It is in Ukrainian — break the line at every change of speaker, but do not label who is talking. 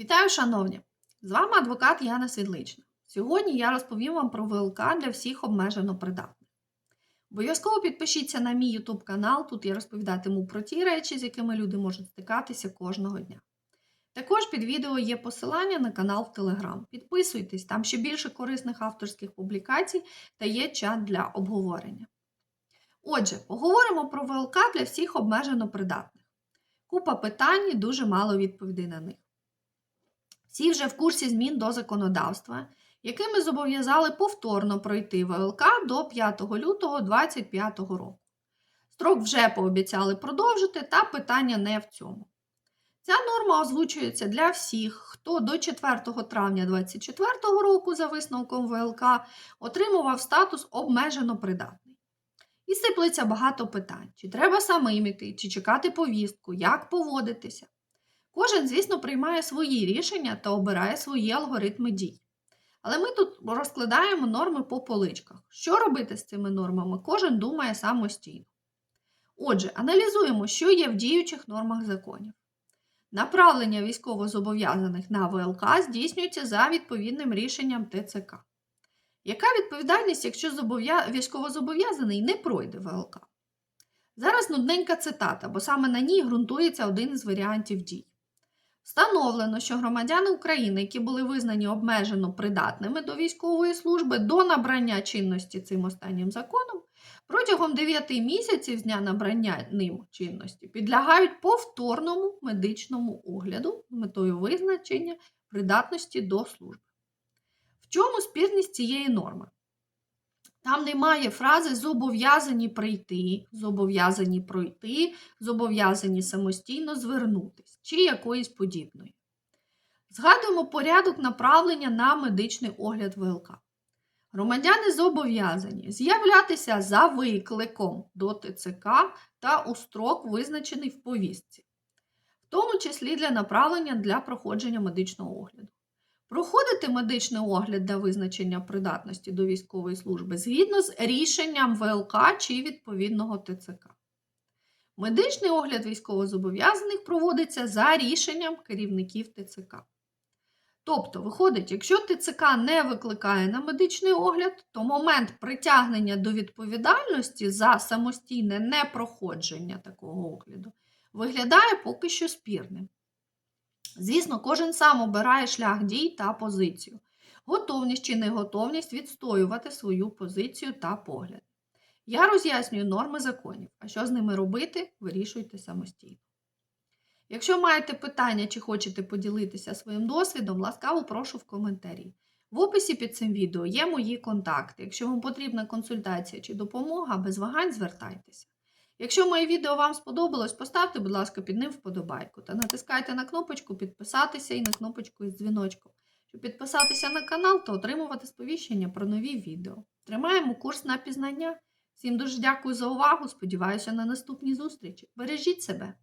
Вітаю, шановні! З вами адвокат Яна Світлична. Сьогодні я розповім вам про ВЛК для всіх обмежено придатних. Обов'язково підпишіться на мій YouTube канал, тут я розповідатиму про ті речі, з якими люди можуть стикатися кожного дня. Також під відео є посилання на канал в Telegram. Підписуйтесь, там ще більше корисних авторських публікацій та є чат для обговорення. Отже, поговоримо про ВЛК для всіх обмежено придатних. Купа питань і дуже мало відповідей на них. Всі вже в курсі змін до законодавства, якими зобов'язали повторно пройти ВЛК до 5 лютого 2025 року. Строк вже пообіцяли продовжити, та питання не в цьому. Ця норма озвучується для всіх, хто до 4 травня 2024 року за висновком ВЛК отримував статус обмежено придатний. І сиплеться багато питань: чи треба самим іти, чи чекати повістку, як поводитися. Кожен, звісно, приймає свої рішення та обирає свої алгоритми дій. Але ми тут розкладаємо норми по поличках. Що робити з цими нормами, кожен думає самостійно. Отже, аналізуємо, що є в діючих нормах законів. Направлення військовозобов'язаних на ВЛК здійснюється за відповідним рішенням ТЦК. Яка відповідальність, якщо військовозобов'язаний не пройде ВЛК? Зараз нудненька цитата, бо саме на ній ґрунтується один із варіантів дій. Встановлено, що громадяни України, які були визнані обмежено придатними до військової служби до набрання чинності цим останнім законом, протягом 9 місяців з дня набрання ним чинності підлягають повторному медичному огляду з метою визначення придатності до служби. В чому спірність цієї норми? Там немає фрази зобов'язані прийти, зобов'язані пройти, зобов'язані самостійно звернутися чи якоїсь подібної. Згадуємо порядок направлення на медичний огляд ВЛК. Громадяни зобов'язані з'являтися за викликом до ТЦК та у строк, визначений в повістці, в тому числі для направлення для проходження медичного огляду. Проходити медичний огляд для визначення придатності до військової служби згідно з рішенням ВЛК чи відповідного ТЦК. Медичний огляд військовозобов'язаних проводиться за рішенням керівників ТЦК. Тобто, виходить, якщо ТЦК не викликає на медичний огляд, то момент притягнення до відповідальності за самостійне непроходження такого огляду виглядає поки що спірним. Звісно, кожен сам обирає шлях дій та позицію, готовність чи неготовність відстоювати свою позицію та погляд. Я роз'яснюю норми законів, а що з ними робити, вирішуйте самостійно. Якщо маєте питання чи хочете поділитися своїм досвідом, ласкаво прошу в коментарі. В описі під цим відео є мої контакти. Якщо вам потрібна консультація чи допомога, без вагань звертайтеся. Якщо моє відео вам сподобалось, поставте, будь ласка, під ним вподобайку та натискайте на кнопочку підписатися і на кнопочку із дзвіночком, щоб підписатися на канал та отримувати сповіщення про нові відео. Тримаємо курс на пізнання. Всім дуже дякую за увагу. Сподіваюся на наступні зустрічі. Бережіть себе!